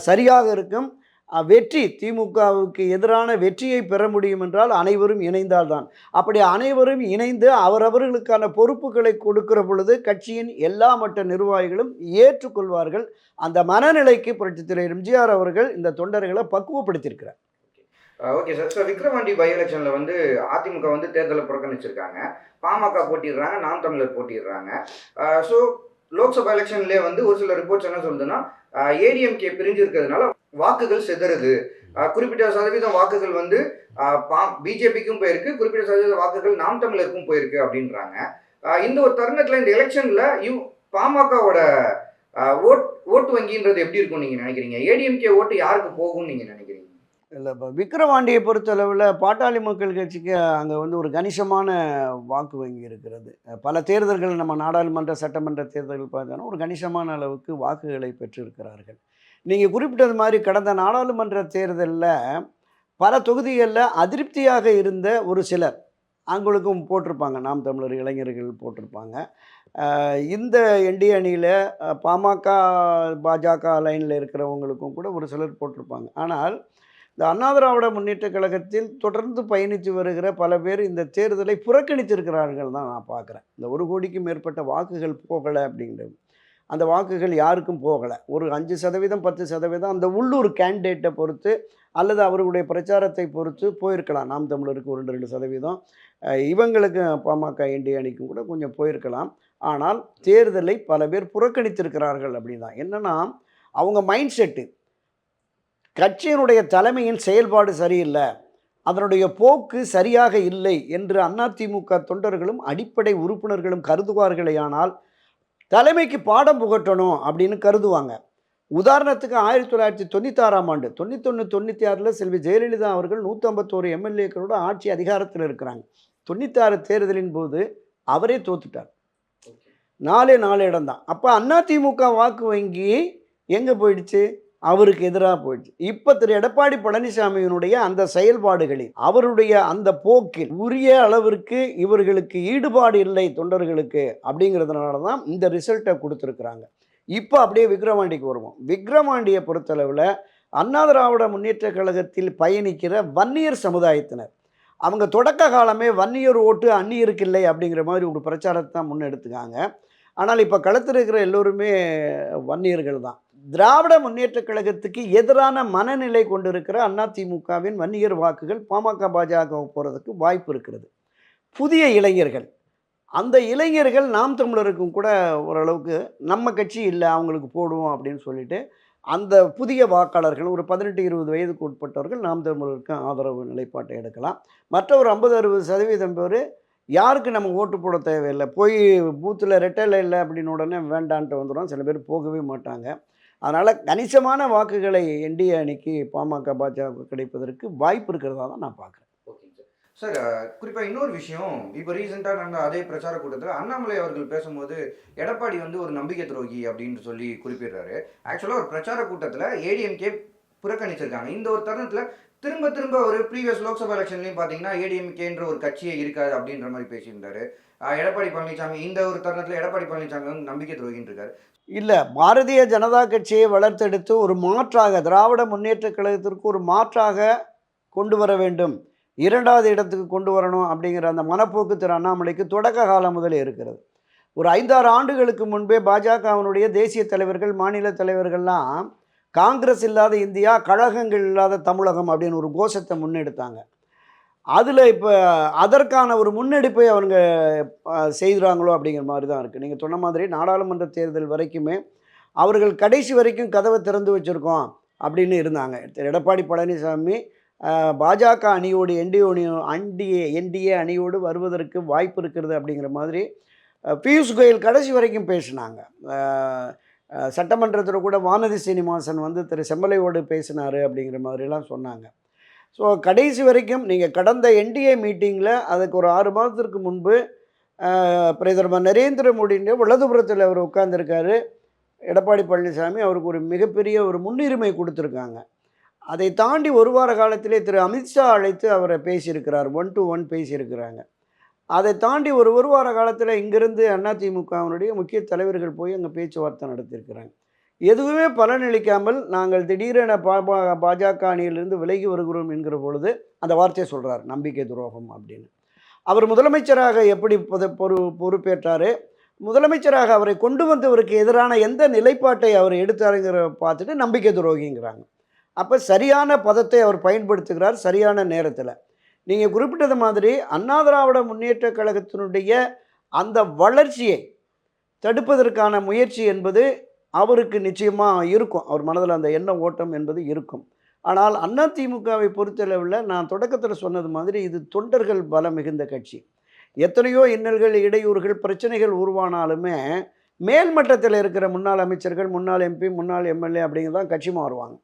சரியாக இருக்கும். வெற்றி திமுகவுக்கு எதிரான வெற்றியை பெற முடியும் என்றால் அனைவரும் இணைந்தால்தான். அப்படி அனைவரும் இணைந்து அவரவர்களுக்கான பொறுப்புகளை கொடுக்கிற பொழுது கட்சியின் எல்லா மட்ட நிர்வாகிகளும் ஏற்றுக்கொள்வார்கள். அந்த மனநிலைக்கு புரட்சித்திரை எம்ஜிஆர் அவர்கள் இந்த தொண்டர்களை பக்குவப்படுத்தியிருக்கிறார். Okay sir sir Vikravandi by எலெக்ஷனில் வந்து அதிமுக வந்து தேர்தலை புறக்கணிச்சிருக்காங்க. பாமக போட்டிடுறாங்க நாம் தமிழர் போட்டிடுறாங்க. ஸோ லோக்சபா எலெக்ஷன்லேயே வந்து ஒரு சில ரிப்போர்ட்ஸ் என்ன சொல்லுதுன்னா ஏடிஎம்கே பிரிஞ்சு இருக்கிறதுனால வாக்குகள் சிதறுது. குறிப்பிட்ட சதவீதம் வாக்குகள் வந்து பா பிஜேபிக்கும் போயிருக்கு. குறிப்பிட்ட சதவீத வாக்குகள் நாம் தமிழருக்கும் போயிருக்கு அப்படின்றாங்க. இந்த ஒரு தருணத்தில் இந்த எலெக்ஷனில் யூ பாமகவோட ஓட் ஓட்டு வங்கின்றது எப்படி இருக்கும் நீங்கள் நினைக்கிறீங்க? ஏடிஎம்கே ஓட்டு யாருக்கு போகும்னு நீங்கள் நினைக்கிறீங்க? இல்லை இப்போ விக்ரவாண்டியை பொறுத்தளவில் பாட்டாளி மக்கள் கட்சிக்கு அங்கே வந்து ஒரு கணிசமான வாக்கு வங்கி இருக்கிறது. பல தேர்தல்கள் நம்ம நாடாளுமன்ற சட்டமன்ற தேர்தல்கள் பார்த்தாலும் ஒரு கணிசமான அளவுக்கு வாக்குகளை பெற்றிருக்கிறார்கள். நீங்கள் குறிப்பிட்டது மாதிரி கடந்த நாடாளுமன்ற தேர்தலில் பல தொகுதிகளில் அதிருப்தியாக இருந்த ஒரு சிலர் அவங்களுக்கும் போட்டிருப்பாங்க. நாம் தமிழர் இளைஞர்கள் போட்டிருப்பாங்க. இந்த என்டி அணியில் பாமக பாஜக லைனில் இருக்கிறவங்களுக்கும் கூட ஒரு சிலர் போட்டிருப்பாங்க. ஆனால் இந்த அண்ணா திராவிட முன்னேற்ற கழகத்தில் தொடர்ந்து பயணித்து வருகிற பல பேர் இந்த தேர்தலை புறக்கணித்திருக்கிறார்கள் தான் நான் பார்க்குறேன். இந்த ஒரு கோடிக்கும் மேற்பட்ட வாக்குகள் போகலை அப்படிங்கிறது அந்த வாக்குகள் யாருக்கும் போகலை. ஒரு அஞ்சு சதவீதம் பத்து சதவீதம் அந்த உள்ளூர் கேண்டிடேட்டை பொறுத்து அல்லது அவர்களுடைய பிரச்சாரத்தை பொறுத்து போயிருக்கலாம். நாம் தமிழருக்கு ஒரு ரெண்டு ரெண்டு சதவீதம் இவங்களுக்கு பாமக என்டி அணிக்கும் கூட கொஞ்சம் போயிருக்கலாம். ஆனால் தேர்தலை பல பேர் புறக்கணித்திருக்கிறார்கள் அப்படின் தான் என்னென்னா அவங்க மைண்ட் செட்டு கட்சியினுடைய தலைமையின் செயல்பாடு சரியில்லை அதனுடைய போக்கு சரியாக இல்லை என்று அதிமுக தொண்டர்களும் அடிப்படை உறுப்பினர்களும் கருதுவார்களேயானால் தலைமைக்கு பாடம் புகட்டணும் அப்படின்னு கருதுவாங்க. உதாரணத்துக்கு ஆயிரத்தி தொள்ளாயிரத்தி தொண்ணூத்தாறாம் ஆண்டு தொண்ணூத்தொன்று தொண்ணூற்றி ஆறில் செல்வி ஜெயலலிதா அவர்கள் நூற்றம்பத்தோரு எம்எல்ஏக்களோட ஆட்சி அதிகாரத்தில் இருக்கிறாங்க. தொண்ணூத்தாறு தேர்தலின் போது அவரே தோத்துட்டார். நாலே நாலு இடம் தான். அப்போ அதிமுக வாக்கு வங்கி எங்கே போயிடுச்சு? அவருக்கு எதிராக போயிடுச்சு. இப்போ திரு எடப்பாடி பழனிசாமியினுடைய அந்த செயல்பாடுகளில் அவருடைய அந்த போக்கில் உரிய அளவிற்கு இவர்களுக்கு ஈடுபாடு இல்லை தொண்டர்களுக்கு அப்படிங்கிறதுனால தான் இந்த ரிசல்ட்டை கொடுத்துருக்குறாங்க. இப்போ அப்படியே விக்ரவாண்டிக்கு வருவோம். விக்ரவாண்டியை பொறுத்தளவில் அண்ணா திராவிட முன்னேற்ற கழகத்தில் பயணிக்கிற வன்னியர் சமுதாயத்தினர். அவங்க தொடக்க காலமே வன்னியர் ஓட்டு அந்நியருக்கு இல்லை அப்படிங்கிற மாதிரி ஒரு பிரச்சாரத்தை தான் முன்னெடுத்துக்காங்க. ஆனால் இப்போ களத்தில் இருக்கிற எல்லோருமே வன்னியர்கள் தான். திராவிட முன்னேற்றக் கழகத்துக்கு எதிரான மனநிலை கொண்டிருக்கிற அதிமுகவின் வன்னியர் வாக்குகள் பாமக பாஜக போகிறதுக்கு வாய்ப்பு இருக்கிறது. புதிய இளைஞர்கள். அந்த இளைஞர்கள் நாம் தமிழருக்கும் கூட ஓரளவுக்கு நம்ம கட்சி இல்லை அவங்களுக்கு போடுவோம் அப்படின்னு சொல்லிட்டு அந்த புதிய வாக்காளர்கள் ஒரு பதினெட்டு இருபது வயதுக்கு உட்பட்டவர்கள் நாம் தமிழருக்கு ஆதரவு நிலைப்பாட்டை எடுக்கலாம். மற்ற ஒரு ஐம்பது அறுபது சதவீதம் பேர் யாருக்கு நம்ம ஓட்டு போட தேவையில்லை? போய் பூத்தில் ரெட்டையில் இல்லை அப்படின்னு உடனே வேண்டான்ட்டு வந்துடும் சில பேர் போகவே மாட்டாங்க. அதனால் கணிசமான வாக்குகளை என்டிஏ அணிக்கு பாமக பாஜக கிடைப்பதற்கு வாய்ப்பு இருக்கிறதா தான் நான் பார்க்குறேன். ஓகேங்க சார். சார் குறிப்பாக இன்னொரு விஷயம் இப்போ ரீசெண்டாக நடந்த அதே பிரச்சார கூட்டத்தில் அண்ணாமலை அவர்கள் பேசும்போது எடப்பாடி வந்து ஒரு நம்பிக்கை துரோகி அப்படின்னு சொல்லி குறிப்பிடுறாரு. ஆக்சுவலாக ஒரு பிரச்சார கூட்டத்தில் ஏடிஎம்கே புறக்கணிச்சிருக்காங்க. இந்த ஒரு தருணத்தில் திரும்ப திரும்ப ஒரு ப்ரீவியஸ் லோக்சபா எலெக்ஷன்லையும் பார்த்தீங்கன்னா ஏடிஎம்கேன்ற ஒரு கட்சியே இருக்காது அப்படின்ற மாதிரி பேசியிருந்தாரு. எடப்பாடி பழனிசாமி இந்த ஒரு தருணத்தில் எடப்பாடி பழனிசாமி வந்து நம்பிக்கை துரோகின்னு இருக்காரு இல்லை பாரதிய ஜனதா கட்சியை வளர்த்தெடுத்து ஒரு மாற்றாக திராவிட முன்னேற்ற கழகத்திற்கு ஒரு மாற்றாக கொண்டு வர வேண்டும். இரண்டாவது இடத்துக்கு கொண்டு வரணும் அப்படிங்கிற அந்த மனப்போக்கு திரு அண்ணாமலைக்கு தொடக்க காலம் முதலே இருக்கிறது. ஒரு ஐந்தாறு ஆண்டுகளுக்கு முன்பே பாஜகவினுடைய தேசிய தலைவர்கள் மாநில தலைவர்கள்லாம் காங்கிரஸ் இல்லாத இந்தியா கழகங்கள் இல்லாத தமிழகம் அப்படின்னு ஒரு கோஷத்தை முன்னெடுத்தாங்க. அதில் இப்போ அதற்கான ஒரு முன்னெடுப்பை அவங்க செய்கிறாங்களோ அப்படிங்கிற மாதிரி தான் இருக்குது நீங்கள் சொன்ன மாதிரி நாடாளுமன்ற தேர்தல் வரைக்குமே அவர்கள் கடைசி வரைக்கும் கதவை திறந்து வச்சுருக்கோம் அப்படின்னு இருந்தாங்க. திரு எடப்பாடி பழனிசாமி பாஜக அணியோடு என்டிஏ அண்டிஏ என்டிஏ அணியோடு வருவதற்கு வாய்ப்பு இருக்கிறது அப்படிங்கிற மாதிரி பியூஷ் கோயல் கடைசி வரைக்கும் பேசினாங்க. சட்டமன்றத்தில் கூட வானதி சீனிவாசன் வந்து திரு செம்மலையோடு பேசினார் அப்படிங்கிற மாதிரிலாம் சொன்னாங்க. ஸோ கடைசி வரைக்கும் நீங்கள் கடந்த என்டிஏ மீட்டிங்கில் அதுக்கு ஒரு ஆறு மாதத்திற்கு முன்பு பிரதமர் நரேந்திர மோடின்ற வலதுபுறத்தில் அவர் உட்காந்துருக்காரு எடப்பாடி பழனிசாமி அவருக்கு ஒரு மிகப்பெரிய ஒரு முன்னுரிமை கொடுத்துருக்காங்க. அதை தாண்டி ஒரு வார காலத்திலே திரு அமித்ஷா அழைத்து அவரை பேசியிருக்கிறார். ஒன் டு ஒன் பேசியிருக்கிறாங்க. அதை தாண்டி ஒரு ஒரு வார காலத்தில் இங்கிருந்து அதிமுகவினுடைய முக்கிய தலைவர்கள் போய் அங்கே பேச்சுவார்த்தை நடத்தியிருக்கிறாங்க. எதுவுமே பலனளிக்காமல் நாங்கள் திடீரென பா பாஜக அணியிலிருந்து விலகி வருகிறோம் என்கிற பொழுது அந்த வார்த்தையை சொல்கிறார் நம்பிக்கை துரோகம் அப்படின்னு. அவர் முதலமைச்சராக எப்படி பொறு பொறுப்பேற்றார்? முதலமைச்சராக அவரை கொண்டு வந்தவருக்கு எதிரான எந்த நிலைப்பாட்டை அவர் எடுத்தாருங்கிற பார்த்துட்டு நம்பிக்கை துரோகிங்கிறாங்க. அப்போ சரியான பதத்தை அவர் பயன்படுத்துகிறார் சரியான நேரத்தில். நீங்கள் குறிப்பிட்டது மாதிரி அண்ணா திராவிட முன்னேற்ற கழகத்தினுடைய அந்த வளர்ச்சியை தடுப்பதற்கான முயற்சி என்பது அவருக்கு நிச்சயமாக இருக்கும். அவர் மனதில் அந்த எண்ண ஓட்டம் என்பது இருக்கும். ஆனால் அதிமுகவை பொறுத்தளவில் நான் தொடக்கத்தில் சொன்னது மாதிரி இது தொண்டர்கள் பலம் மிகுந்த கட்சி. எத்தனையோ இன்னல்கள் இடையூறுகள் பிரச்சனைகள் உருவானாலுமே மேல்மட்டத்தில் இருக்கிற முன்னாள் அமைச்சர்கள் முன்னாள் எம்பி முன்னாள் எம்எல்ஏ அப்படிங்கிறது தான் கட்சி மாறுவாங்க.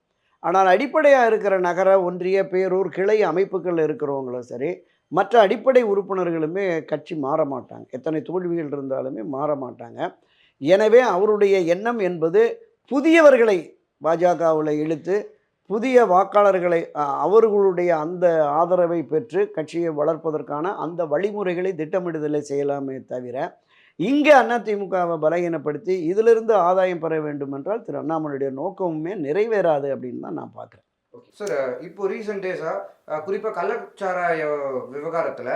ஆனால் அடிப்படையாக இருக்கிற நகர ஒன்றிய பேரூர் கிளை அமைப்புகளில் இருக்கிறவங்களும் சரி மற்ற அடிப்படை உறுப்பினர்களுமே கட்சி மாற மாட்டாங்க. எத்தனை தோல்விகள் இருந்தாலுமே மாற மாட்டாங்க. எனவே அவருடைய எண்ணம் என்பது புதியவர்களை பாஜகவில் இழுத்து புதிய வாக்காளர்களை அவர்களுடைய அந்த ஆதரவை பெற்று கட்சியை வளர்ப்பதற்கான அந்த வழிமுறைகளை திட்டமிடுதலை செய்யலாமே தவிர இங்கே அதிமுகவை பலகீனப்படுத்தி இதிலிருந்து ஆதாயம் பெற வேண்டும் என்றால் திரு அண்ணாமலையுடைய நோக்கமுமே நிறைவேறாது அப்படின்னு தான் நான் பார்க்குறேன். சார் இப்போ ரீசெண்ட் டேஸாக குறிப்பாக கள்ளச்சாராய விவகாரத்தில்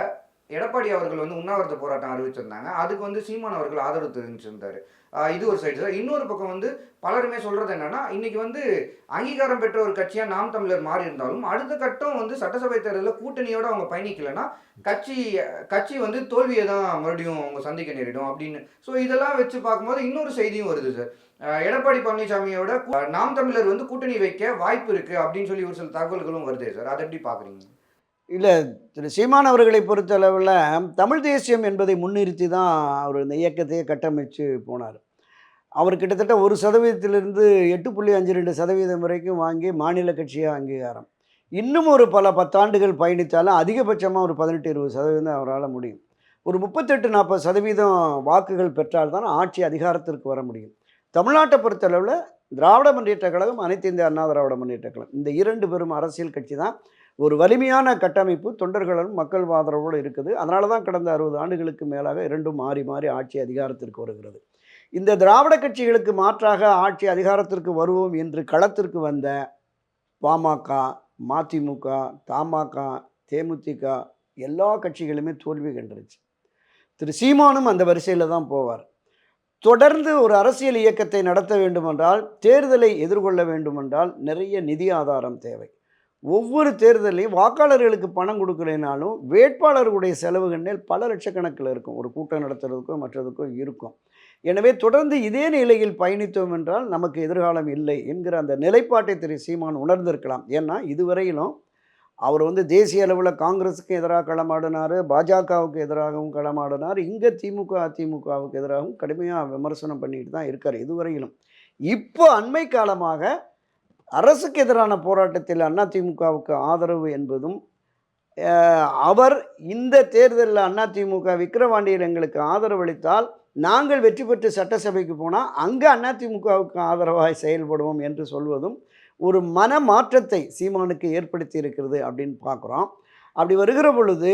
எடப்பாடி அவர்கள் வந்து உண்ணாவிரத போராட்டம் அறிவிச்சிருந்தாங்க. அதுக்கு வந்து சீமான் அவர்கள் ஆதரவு தெரிவிச்சிருந்தாரு. இது ஒரு சைடு சார் இன்னொரு பக்கம் வந்து பலருமே சொல்கிறது என்னன்னா இன்னைக்கு வந்து அங்கீகாரம் பெற்ற ஒரு கட்சியாக நாம் தமிழர் மாறி இருந்தாலும் அடுத்த கட்டம் வந்து சட்டசபை தேர்தலில் கூட்டணியோட அவங்க பயணிக்கலைன்னா கட்சி கட்சி வந்து தோல்வியை தான் மறுபடியும் அவங்க சந்திக்க நேரிடும் அப்படின்னு. ஸோ இதெல்லாம் வச்சு பார்க்கும்போது இன்னொரு செய்தியும் வருது சார் எடப்பாடி பழனிசாமியோட நாம் தமிழர் வந்து கூட்டணி வைக்க வாய்ப்பு இருக்குது அப்படின்னு சொல்லி ஒரு சில தகவல்களும் வருது சார் அதை எப்படி பார்க்குறீங்க இல்லை திரு சீமான் அவர்களை பொறுத்தளவில் தமிழ் தேசியம் என்பதை முன்னிறுத்தி தான் அவர் இந்த இயக்கத்தையே கட்டமைச்சு போனார். அவர் கிட்டத்தட்ட ஒரு சதவீதத்திலிருந்து எட்டு புள்ளி அஞ்சு ரெண்டு சதவீதம் வரைக்கும் வாங்கி மாநில கட்சியாக அங்கீகாரம். இன்னும் ஒரு பல பத்தாண்டுகள் பயணித்தாலும் அதிகபட்சமாக ஒரு பதினெட்டு இருபது சதவீதம் அவரால் முடியும். ஒரு முப்பத்தெட்டு நாற்பது சதவீதம் வாக்குகள் பெற்றால்தான் ஆட்சி அதிகாரத்திற்கு வர முடியும். தமிழ்நாட்டை பொறுத்தளவில் திராவிட முன்னேற்ற கழகம் அனைத்து இந்திய அண்ணா திராவிட முன்னேற்ற கழகம் இந்த இரண்டு பெரும் அரசியல் கட்சி தான் ஒரு வலிமையான கட்டமைப்பு தொண்டர்களும் மக்கள் ஆதரவோடு இருக்குது. அதனால தான் கடந்த அறுபது ஆண்டுகளுக்கு மேலாக இரண்டும் மாறி மாறி ஆட்சி அதிகாரத்திற்கு வருகிறது. இந்த திராவிட கட்சிகளுக்கு மாற்றாக ஆட்சி அதிகாரத்திற்கு வருவோம் என்று களத்திற்கு வந்த பாமக மதிமுக தமாக தேமுதிக எல்லா கட்சிகளுமே தோல்வி கண்டுருச்சு. திரு சீமானும் அந்த வரிசையில் தான் போவார். தொடர்ந்து ஒரு அரசியல் இயக்கத்தை நடத்த வேண்டுமென்றால் தேர்தலை எதிர்கொள்ள வேண்டுமென்றால் நிறைய நிதி ஆதாரம் தேவை. ஒவ்வொரு தேர்தலையும் வாக்காளர்களுக்கு பணம் கொடுக்கலைனாலும் வேட்பாளர்களுடைய செலவுகள் பல லட்சக்கணக்கில் இருக்கும். ஒரு கூட்டம் நடத்துறதுக்கும் மற்றதுக்கோ இருக்கும். எனவே தொடர்ந்து இதே நிலையில் பயணித்தோம் என்றால் நமக்கு எதிர்காலம் இல்லை என்கிற அந்த நிலைப்பாட்டை திரு சீமான் உணர்ந்திருக்கலாம். ஏன்னா இதுவரையிலும் அவர் வந்து தேசிய அளவில் காங்கிரஸுக்கு எதிராக களமாடினார் பாஜகவுக்கு எதிராகவும் களமாடினார் இங்கே திமுக அதிமுகவுக்கு எதிராகவும் கடுமையாக விமர்சனம் பண்ணிட்டு தான் இருக்கார் இதுவரையிலும். இப்போ அண்மை காலமாக அரசுக்கு எதிரான போராட்டத்தில் அதிமுகவுக்கு ஆதரவு என்பதும் அவர் இந்த தேர்தலில் அதிமுக விக்கிரவாண்டியில் எங்களுக்கு ஆதரவு அளித்தால் நாங்கள் வெற்றி பெற்று சட்டசபைக்கு போனால் அங்கே அதிமுகவுக்கு ஆதரவாக செயல்படுவோம் என்று சொல்வதும் ஒரு மன மாற்றத்தை சீமானுக்கு ஏற்படுத்தி இருக்கிறது அப்படின்னு பார்க்குறோம். அப்படி வருகிற பொழுது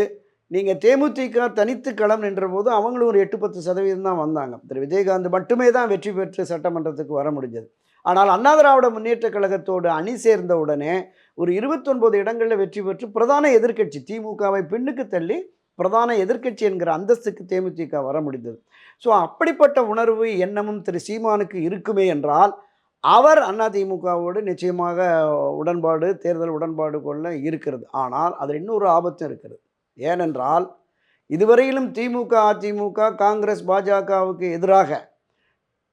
நீங்கள் தேமுதிக தனித்து களம் நின்றபோது அவங்களும் ஒரு எட்டு பத்து சதவீதம் தான் வந்தாங்க. திரு. விஜயகாந்த் மட்டுமே தான் வெற்றி பெற்று சட்டமன்றத்துக்கு வர முடிஞ்சது. ஆனால் அண்ணா திராவிட முன்னேற்ற கழகத்தோடு அணி சேர்ந்த உடனே ஒரு இருபத்தொன்பது இடங்களில் வெற்றி பெற்று பிரதான எதிர்க்கட்சி திமுகவை பின்னுக்கு தள்ளி பிரதான எதிர்க்கட்சி என்கிற அந்தஸ்துக்கு தேமுதிக வர முடிந்தது. ஸோ அப்படிப்பட்ட உணர்வு எண்ணமும் திரு சீமானுக்கு இருக்குமே என்றால் அவர் அதிமுகவோடு நிச்சயமாக உடன்பாடு தேர்தல் உடன்பாடு கொள்ள இருக்கிறது. ஆனால் அதில் இன்னொரு ஆபத்தும் இருக்கிறது. ஏனென்றால் இதுவரையிலும் திமுக அதிமுக காங்கிரஸ் பாஜகவுக்கு எதிராக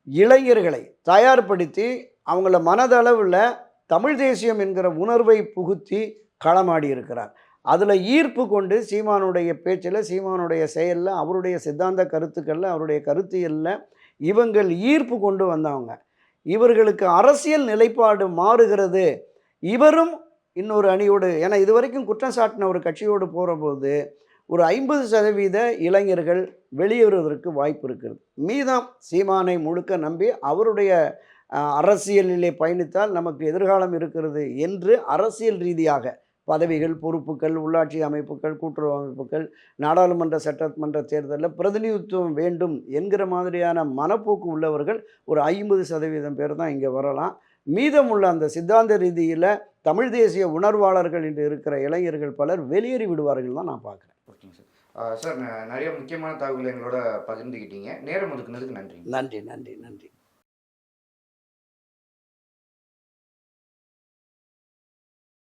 இளைஞர்களை தயார்படுத்தி அவங்கள மனதளவில் தமிழ் தேசியம் என்கிற உணர்வை புகுத்தி களமாடி இருக்கிறார். அதில் ஈர்ப்பு கொண்டு சீமானுடைய பேச்சில் சீமானுடைய செயலில் அவருடைய சித்தாந்த கருத்துக்களில் அவருடைய கருத்தியலில் இவங்கள் ஈர்ப்பு கொண்டு வந்தவங்க. இவர்களுக்கு அரசியல் நிலைப்பாடு மாறுகிறது. இவரும் இன்னொரு அணியோடு ஏன்னா இது வரைக்கும் குற்றம் சாட்டின ஒரு கட்சியோடு போகிறபோது ஒரு ஐம்பது சதவீத இளைஞர்கள் வெளியேறுவதற்கு வாய்ப்பு இருக்கிறது. மீதம் சீமானை முழுக்க நம்பி அவருடைய அரசியலிலே பயணித்தால் நமக்கு எதிர்காலம் இருக்கிறது என்று அரசியல் ரீதியாக பதவிகள் பொறுப்புகள் உள்ளாட்சி அமைப்புகள் கூட்டுறவு அமைப்புகள் நாடாளுமன்ற சட்டமன்ற தேர்தலில் பிரதிநிதித்துவம் வேண்டும் என்கிற மாதிரியான மனப்போக்கு உள்ளவர்கள் ஒரு ஐம்பது சதவீதம் பேர் தான் இங்கே வரலாம். மீதமுள்ள அந்த சித்தாந்த ரீதியில் தமிழ் தேசிய உணர்வாளர்கள் என்று இருக்கிற இளைஞர்கள் பலர் வெளியேறி விடுவார்கள் தான் நான் பார்க்குறேன். ஓகேங்க சார் சார் நிறைய முக்கியமான தகவல்கள் எங்களோட பகிர்ந்துக்கிட்டீங்க நேரம் ஒதுக்குனதுக்கு நன்றி. நன்றி நன்றி நன்றி.